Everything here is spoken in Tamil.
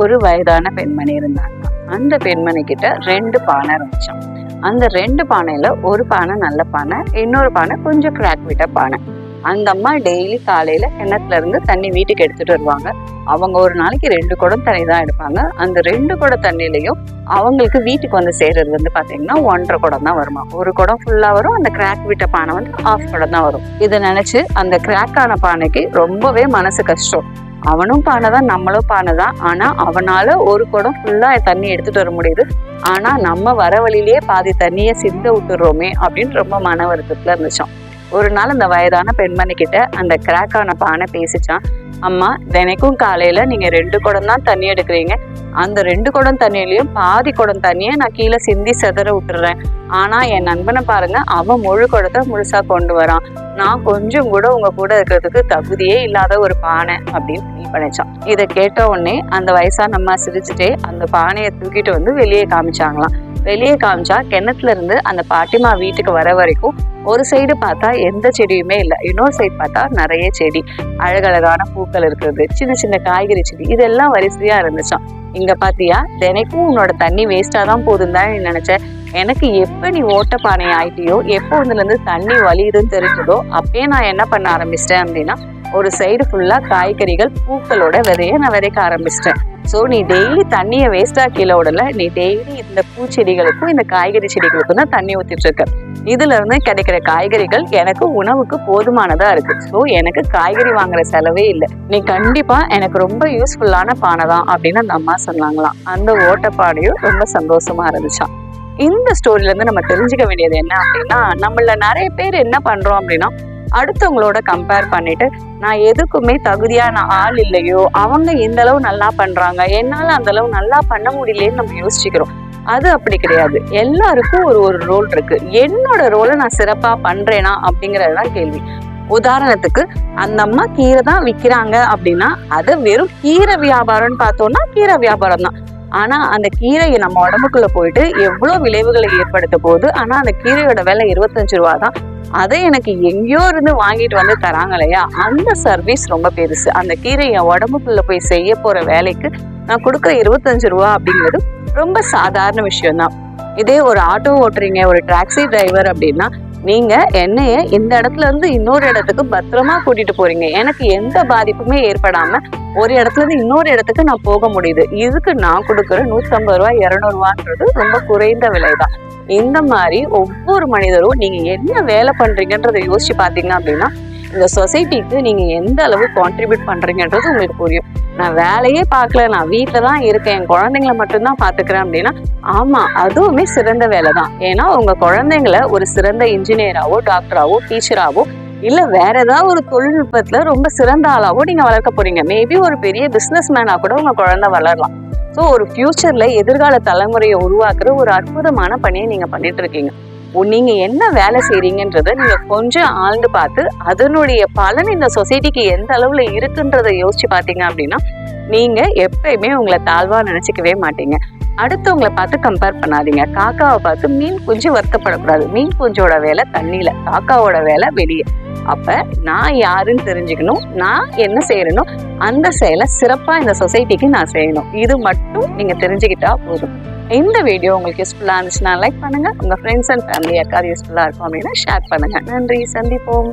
ஒரு வயதான பெண்மணி இருந்தாங்க. அந்த பெண்மணி கிட்ட ரெண்டு பானை இருந்துச்சோம் அந்த ரெண்டு பானையில ஒரு பானை நல்ல பானை இன்னொரு பானை கொஞ்சம் கிராக் விட்ட பானை. அந்த அம்மா டெய்லி காலையில கிணத்துல இருந்து தண்ணி வீட்டுக்கு எடுத்துட்டு வருவாங்க. அவங்க ஒரு நாளைக்கு ரெண்டு குடம் தண்ணி தான் எடுப்பாங்க. அந்த ரெண்டு குடம் தண்ணிலையும் அவங்களுக்கு வீட்டுக்கு வந்து சேர்றது வந்து பாத்தீங்கன்னா ஒன்றரை குடம் தான் வருமா. ஒரு குடம் ஃபுல்லா வரும் அந்த கிராக் விட்ட பானை வந்து ஆஃப் குடம் தான் வரும். இதை நினைச்சு அந்த கிராக் ஆன பானைக்கு ரொம்பவே மனசு கஷ்டம். அவனும் பானை தான் நம்மளும் பானை தான் ஆனா அவனால ஒரு குடம் ஃபுல்லா தண்ணி எடுத்துட்டு வர முடியுது. ஆனா நம்ம வர வழியிலேயே பாதி தண்ணியை சிந்த விட்டுறோமே அப்படின்னு ரொம்ப மன வருத்தத்துல இருந்துச்சான் ஒரு நாள் அந்த வயதான பெண்மணி கிட்ட அந்த கிராக்கான பானை பேசிச்சான். அம்மா தினைக்கும் காலையில நீங்க ரெண்டு குடம் தான் தண்ணி எடுக்கிறீங்க. அந்த ரெண்டு குடம் தண்ணியிலையும் பாதி குடம் தண்ணியை நான் கீழே சிந்தி செதற விட்டுறேன். ஆனா என் நண்பனை பாருங்க அவன் முழு குடத்தை முழுசா கொண்டு வரான். நான் கொஞ்சம் கூட உங்க கூட இருக்கிறதுக்கு தகுதியே இல்லாத ஒரு பானை அப்படின்னு ஃபீல் பண்ணிச்சான். இதை கேட்ட உடனே அந்த வயசான அம்மா சிரிச்சுட்டே அந்த பானையை தூக்கிட்டு வந்து வெளியே காமிச்சாங்களாம். வெளியே காமிச்சா கிணத்துல இருந்து அந்த பாட்டிமா வீட்டுக்கு வர வரைக்கும் ஒரு சைடு பார்த்தா எந்த செடியுமே இல்லை. இன்னொரு சைடு பார்த்தா நிறைய செடி. அழகழகான பூக்கள் இருக்கிறது சின்ன சின்ன காய்கறி செடி. இதெல்லாம் வரிசையா இருந்துச்சாம். இங்க பாத்தியா? தினைக்கும் உன்னோட தண்ணி வேஸ்டா தான் போகுதுன்னு தான் நீ நினைச்ச. எனக்கு எப்ப நீ ஓட்டப்பானை ஆயிட்டியோ எப்போ இதுல இருந்து தண்ணி வலியுதுன்னு தெரிஞ்சதோ அப்பயே நான் என்ன பண்ண ஆரம்பிச்சிட்டேன் அப்படின்னா ஒரு சைடு ஃபுல்லா காய்கறிகள் பூக்களோட விதைய நான் விதைக்க ஆரம்பிச்சிட்டேன். ஸோ நீ டெய்லி தண்ணியை வேஸ்டா கீழே விடல. நீ டெய்லி இந்த பூச்செடிகளுக்கும் இந்த காய்கறி செடிகளுக்கும் தான் தண்ணி ஊத்திட்டு இருக்க இதுல இருந்து கிடைக்கிற காய்கறிகள் எனக்கு உணவுக்கு போதுமானதா இருக்கு. ஸோ எனக்கு காய்கறி வாங்குற செலவே இல்லை. நீ கண்டிப்பா எனக்கு ரொம்ப யூஸ்ஃபுல்லான பானை தான் அப்படின்னு அந்த அம்மா சொன்னாங்களாம். அந்த ஓட்டப்பாடையும் ரொம்ப சந்தோஷமா இருந்துச்சான் இந்த ஸ்டோரியில இருந்து நம்ம தெரிஞ்சுக்க வேண்டியது என்ன அப்படின்னா நம்மள நிறைய பேர் என்ன பண்றோம் அப்படின்னா அடுத்தவங்களோட கம்பேர் பண்ணிட்டு நான் எதுக்குமே தகுதியான ஆள் இல்லையோ அவங்க இந்த அளவு நல்லா பண்றாங்க என்னால அந்த அளவு நல்லா பண்ண முடியலையேன்னு நம்ம யோசிச்சுக்கிறோம். அது அப்படி கிடையாது. எல்லாருக்கும் ஒரு ஒரு ரோல் இருக்கு. என்னோட ரோலை நான் சிறப்பா பண்றேனா அப்படிங்கறதுதான் கேள்வி. உதாரணத்துக்கு அந்த அம்மா கீரை தான் விற்கிறாங்க அப்படின்னா அது வெறும் கீரை வியாபாரம்னு பார்த்தோம்னா கீரை வியாபாரம் தான் ஆனா அந்த கீரையை நம்ம உடம்புக்குள்ள போயிட்டு எவ்வளவு விளைவுகளை ஏற்படுத்த போகுது? ஆனா அந்த கீரையோட விலை இருபத்தஞ்சு ரூபா தான். அதை எனக்கு எங்கேயோ இருந்து வாங்கிட்டு வந்து தராங்க இல்லையா? அந்த சர்வீஸ் ரொம்ப பெருசு. அந்த கீரை என் உடம்புக்குள்ள போய் செய்ய போற வேலைக்கு நான் கொடுக்குற இருபத்தஞ்சு ரூபா அப்படிங்கிறது ரொம்ப சாதாரண விஷயம்தான். இதே ஒரு ஆட்டோ ஓட்டுறீங்க ஒரு டாக்ஸி டிரைவர் அப்படின்னா நீங்க என்னைய இந்த இடத்துல இருந்து இன்னொரு இடத்துக்கு பத்திரமா கூட்டிட்டு போறீங்க. எனக்கு எந்த பாதிப்புமே ஏற்படாம ஒரு இடத்துல இருந்து இன்னொரு இடத்துக்கு நான் போக முடியுது. இதுக்கு நான் கொடுக்குற நூற்றம்பது ரூபாய் இரநூறுவான்றது ரொம்ப குறைந்த விலை தான் இந்த மாதிரி ஒவ்வொரு மனிதரும் நீங்க என்ன வேலை பண்றீங்கன்றதை யோசிச்சு பாத்தீங்க அப்படின்னா இந்த சொசைட்டிக்கு நீங்கள் எந்த அளவு கான்ட்ரிபியூட் பண்ணுறீங்கன்றது உங்களுக்கு புரியும். நான் வேலையே பார்க்கல நான் வீட்டில் தான் இருக்கேன் என் குழந்தைங்கள மட்டும்தான் பார்த்துக்கிறேன் அப்படின்னா ஆமாம் அதுவுமே சிறந்த வேலை தான். ஏன்னா உங்கள் குழந்தைங்கள ஒரு சிறந்த இன்ஜினியராகவோ டாக்டராகவோ டீச்சராகவோ இல்லை வேற ஏதாவது ஒரு தொழில்நுட்பத்தில் ரொம்ப சிறந்த ஆளாகவோ நீங்கள் வளர்க்க போறீங்க. மேபி ஒரு பெரிய பிஸ்னஸ் மேனாக கூட உங்கள் குழந்தை வளரலாம். ஸோ ஒரு ஃப்யூச்சரில் எதிர்கால தலைமுறையை உருவாக்குற ஒரு அற்புதமான பணியை நீங்கள் பண்ணிட்டு இருக்கீங்க. நீங்க என்ன வேலை செய்றீங்கன்றத நீங்க கொஞ்சம் ஆழ்ந்து பார்த்து அதனுடைய பலன் இந்த சொசைட்டிக்கு எந்த அளவுல இருக்குன்றதை யோசிச்சு பார்த்தீங்க அப்படின்னா நீங்க எப்பயுமே உங்களை தாழ்வா நினைச்சுக்கவே மாட்டீங்க. அடுத்தவங்களை பார்த்து கம்பேர் பண்ணாதீங்க. காக்காவை பார்த்து மீன் குஞ்சு வருத்தப்படக்கூடாது. மீன் குஞ்சோட வேலை தண்ணியில காக்காவோட வேலை வெளியே. அப்ப நான் யாருன்னு தெரிஞ்சுக்கணும். நான் என்ன செய்யறேனோ அந்த செயலை சிறப்பா இந்த சொசைட்டிக்கு நான் செய்யணும். இது மட்டும் நீங்க தெரிஞ்சுக்கிட்டா போதும். இந்த வீடியோ உங்களுக்கு யூஸ்ஃபுல்லாக இருந்துச்சுன்னா லைக் பண்ணுங்க. உங்கள் ஃப்ரெண்ட்ஸ் அண்ட் ஃபேமிலி யாருக்காவது யூஸ்ஃபுல்லாக இருக்கும் அப்படின்னா ஷேர் பண்ணுங்க. நன்றி. சந்திப்போம்.